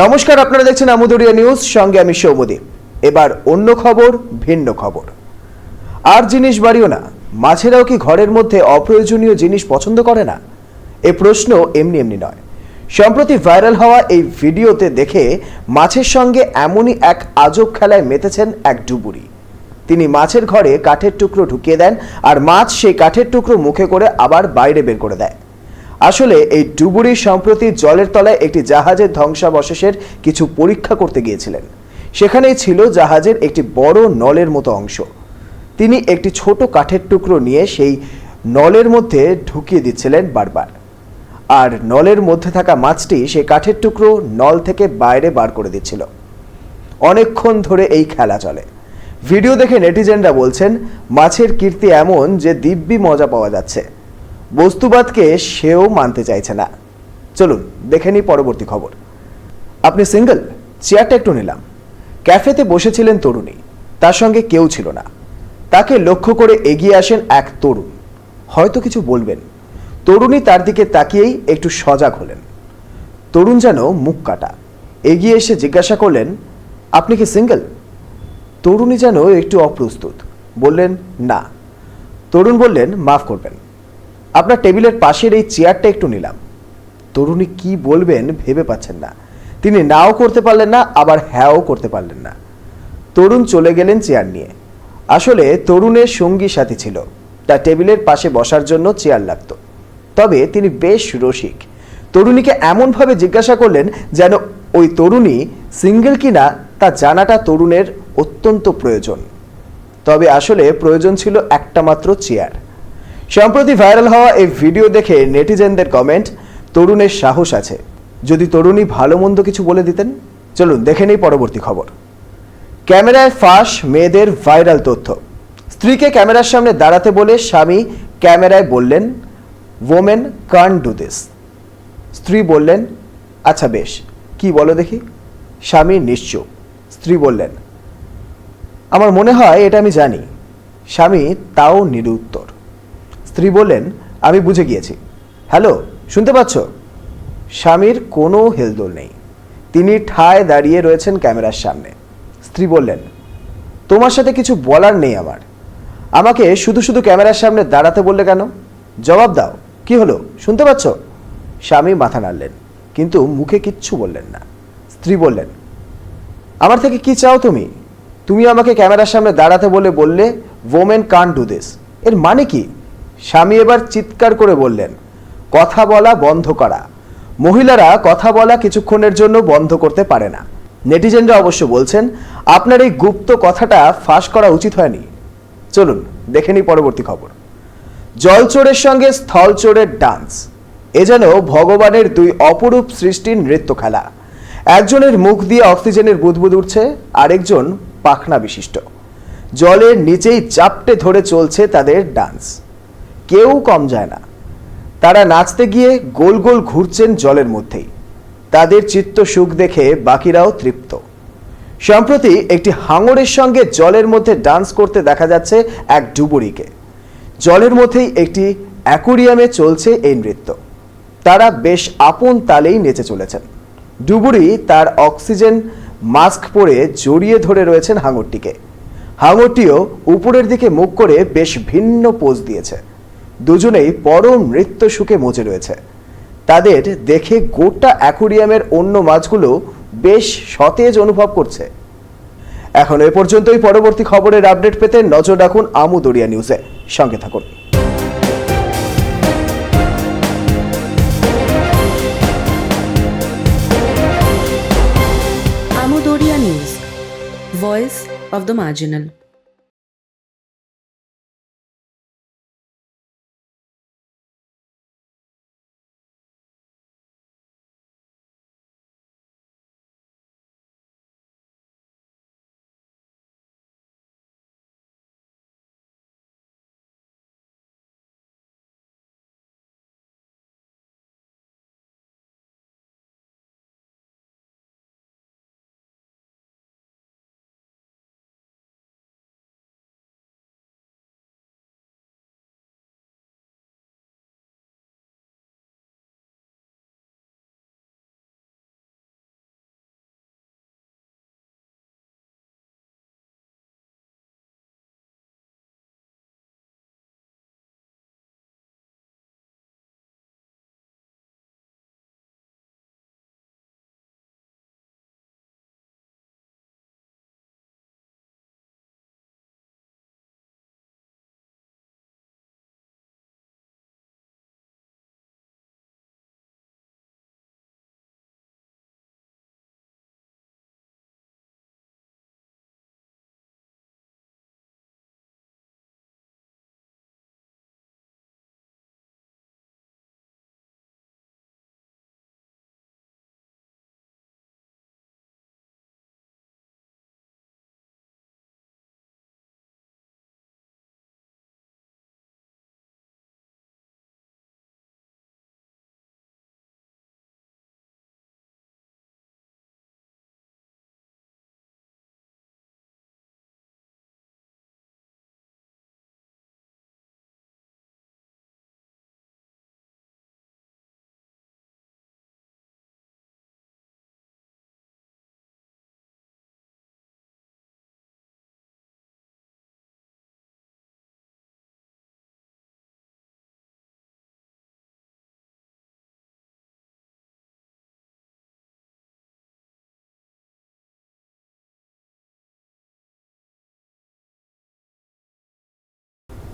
নমস্কার, আপনারা দেখছেন আমুদরিয়া নিউজ। সঙ্গে আমি সৌমদীপ। এবার অন্য খবর, ভিন্ন খবর। আর জিনিস বাড়িও না। মাছেরাও কি ঘরের মধ্যে অপ্রয়োজনীয় জিনিস পছন্দ করে না? এ প্রশ্ন এমনি এমনি নয়। সম্প্রতি ভাইরাল হওয়া এই ভিডিওতে দেখে মাছের সঙ্গে এমনই এক আজব খেলায় মেতেছেন এক ডুবুরি। তিনি মাছের ঘরে কাঠের টুকরো ঢুকিয়ে দেন আর মাছ সেই কাঠের টুকরো মুখে করে আবার বাইরে বের করে দেয়। আসলে এই ডুবুরি সম্প্রতি জলের তলায় একটি জাহাজের ধ্বংসাবশেষের কিছু পরীক্ষা করতে গিয়েছিলেন। সেখানেই ছিল জাহাজের একটি বড় নলের মতো অংশ। তিনি একটি ছোট কাঠের টুকরো নিয়ে সেই নলের মধ্যে ঢুকিয়ে দিচ্ছিলেন বারবার। আর নলের মধ্যে থাকা মাছটি সেই কাঠের টুকরো নল থেকে বাইরে বার করে দিচ্ছিল। অনেকক্ষণ ধরে এই খেলা চলে। ভিডিও দেখে নেটিজেনরা বলছেন, মাছের কীর্তি এমন যে দিব্যি মজা পাওয়া যাচ্ছে। বস্তুবাদকে সেও মানতে চাইছে না। চলুন, দেখে নিই পরবর্তী খবর। আপনি সিঙ্গেল, চেয়ারটা একটু নিলাম। ক্যাফেতে বসেছিলেন তরুণী, তার সঙ্গে কেউ ছিল না। তাকে লক্ষ্য করে এগিয়ে আসেন এক তরুণ। হয়তো কিছু বলবেন। তরুণী তার দিকে তাকিয়েই একটু সজাগ হলেন। তরুণ যেন মুখ কাটা। এগিয়ে এসে জিজ্ঞাসা করলেন, আপনি কি সিঙ্গেল? তরুণী যেন একটু অপ্রস্তুত। বললেন, না। তরুণ বললেন, মাফ করবেন। আপনার টেবিলের পাশের এই চেয়ারটা একটু নিলাম। তরুণী কি বলবেন ভেবে পাচ্ছেন না। তিনি নাও করতে পারলেন না, আবার হ্যাঁও করতে পারলেন না। তরুণ চলে গেলেন চেয়ার নিয়ে। আসলে তরুণের সঙ্গী সাথী ছিল। তার টেবিলের পাশে বসার জন্য চেয়ার লাগতো। তবে তিনি বেশ রসিক। তরুণীকে এমনভাবে জিজ্ঞাসা করলেন যেন ওই তরুণী সিঙ্গেল কিনা তা জানাটা তরুণের অত্যন্ত প্রয়োজন। তবে আসলে প্রয়োজন ছিল একটা মাত্র চেয়ার। সম্প্রতি ভাইরাল হওয়া এই ভিডিও দেখে নেটিজেনদের কমেন্ট, তরুণের সাহস আছে। যদি তরুণী ভালো মন্দ কিছু বলে দিতেন, চলুন দেখে নেই পরবর্তী খবর। ক্যামেরায় ফাঁস মেয়েদের ভাইরাল তথ্য। স্ত্রীকে ক্যামেরার সামনে দাঁড়াতে বলে স্বামী ক্যামেরায় বললেন ওমেন কান ডু দিস স্ত্রী বললেন আচ্ছা বেশ, কি বলো দেখি? স্বামী নিশ্চুপ। স্ত্রী বললেন, আমার মনে হয় এটা আমি জানি। স্বামী তাও নিরুত্তর। স্ত্রী বললেন, আমি বুঝে গিয়েছি। হ্যালো, শুনতে পাচ্ছ? স্বামীর কোনো হেলদোল নেই। তিনি ঠায় দাঁড়িয়ে রয়েছেন ক্যামেরার সামনে। স্ত্রী বললেন, তোমার সাথে কিছু বলার নেই আমার। আমাকে শুধু শুধু ক্যামেরার সামনে দাঁড়াতে বললে কেন? জবাব দাও। কি হলো? শুনতে পাচ্ছ? স্বামী মাথা নাড়লেন, কিন্তু মুখে কিচ্ছু বললেন না। স্ত্রী বললেন, আমার থেকে কি চাও তুমি? তুমি আমাকে ক্যামেরার সামনে দাঁড়াতে বলে বললে ওমেন কান ডু দিস এর মানে কি? স্বামী এবার চিৎকার করে বললেন, কথা বলা বন্ধ করা। মহিলারা কথা বলা কিছুক্ষণের জন্য বন্ধ করতে পারে না। নেটিজেনরা অবশ্য বলছেন, আপনার এই গুপ্ত কথাটা ফাঁস করা উচিত হয়নি। চলুন, দেখে নিই পরবর্তী খবর। জলচোরের সঙ্গে স্থলচোরের ডান্স। এ যেন ভগবানের দুই অপরূপ সৃষ্টির নৃত্য খেলা। একজনের মুখ দিয়ে অক্সিজেনের বুদবুদ উঠছে, আরেকজন পাখনা বিশিষ্ট। জলের নিচেই চাপটে ধরে চলছে তাদের ডান্স। কেউ কম যায় না। তারা নাচতে গিয়ে গোল গোল ঘুরছেন জলের মধ্যেই। তাদের চিত্ত সুখ দেখে বাকিরাও তৃপ্ত। সম্প্রতি একটি হাঙরের সঙ্গে জলের মধ্যে ডান্স করতে দেখা যাচ্ছে এক ডুবুরিকে। জলের মধ্যেই একটি অ্যাকুরিয়ামে চলছে এই নৃত্য। তারা বেশ আপন তালেই নেচে চলেছেন। ডুবুরি তার অক্সিজেন মাস্ক পরে জড়িয়ে ধরে রয়েছেন হাঙরটিকে। হাঙরটিও উপরের দিকে মুখ করে বেশ ভিন্ন পোজ দিয়েছে। দুজনেই পরম নৃত্য সুখে মজে রয়েছে। তাদের দেখে গোটা অ্যাকুরিয়ামের অন্য মাছগুলো বেশ সতেজ অনুভব করছে। এখন এ পর্যন্তই পরবর্তী খবরের আপডেট পেতে নজর রাখুন আমু দরিয়া নিউজে। সঙ্গে থাকুন। voice of the marginal.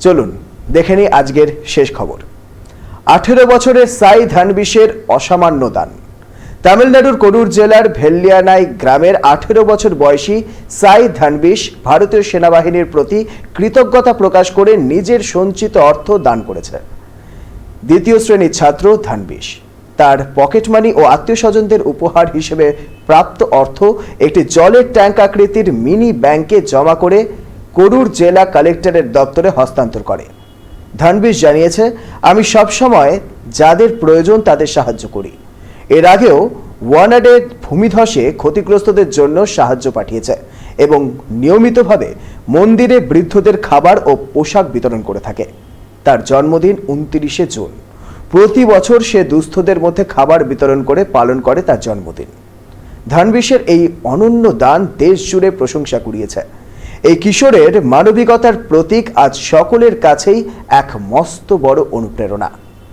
চলুন, দেখে নিই আজকের শেষ খবর। আঠেরো বছরের সাই ধানবিশের অসামান্য দান। তামিলনাড়ুর করুর জেলার ভেল্লিয়ানাই গ্রামের আঠেরো বছর বয়সী সাই ধানবিশ ভারতীয় সেনাবাহিনীর প্রতি কৃতজ্ঞতা প্রকাশ করে নিজের সঞ্চিত অর্থ দান করেছে। দ্বিতীয় শ্রেণির ছাত্র ধানবিশ। তার পকেট মানি ও আত্মীয় স্বজনদের উপহার হিসেবে প্রাপ্ত অর্থ একটি জলের ট্যাঙ্ক আকৃতির মিনি ব্যাংকে জমা করে করুর জেলা কালেক্টরের দপ্তরে হস্তান্তর করে। ধানবিশ জানিয়েছে, আমি সবসময় যাদের প্রয়োজন তাদের সাহায্য করি। এর আগেও ওয়ানাডের ভূমিধসে ক্ষতিগ্রস্তদের জন্য সাহায্য পাঠিয়েছে এবং নিয়মিতভাবে মন্দিরে বৃদ্ধদের খাবার ও পোশাক বিতরণ করে থাকে। তার জন্মদিন উনত্রিশে জুন। প্রতি বছর সে দুস্থদের মধ্যে খাবার বিতরণ করে পালন করে তার জন্মদিন। ধানবিশের এই অনন্য দান দেশ জুড়ে প্রশংসা কুড়িয়েছে। এই কিশোরের মানবিকতার প্রতীক আজ সকলের কাছেই এক মস্ত বড় অনুপ্রেরণা।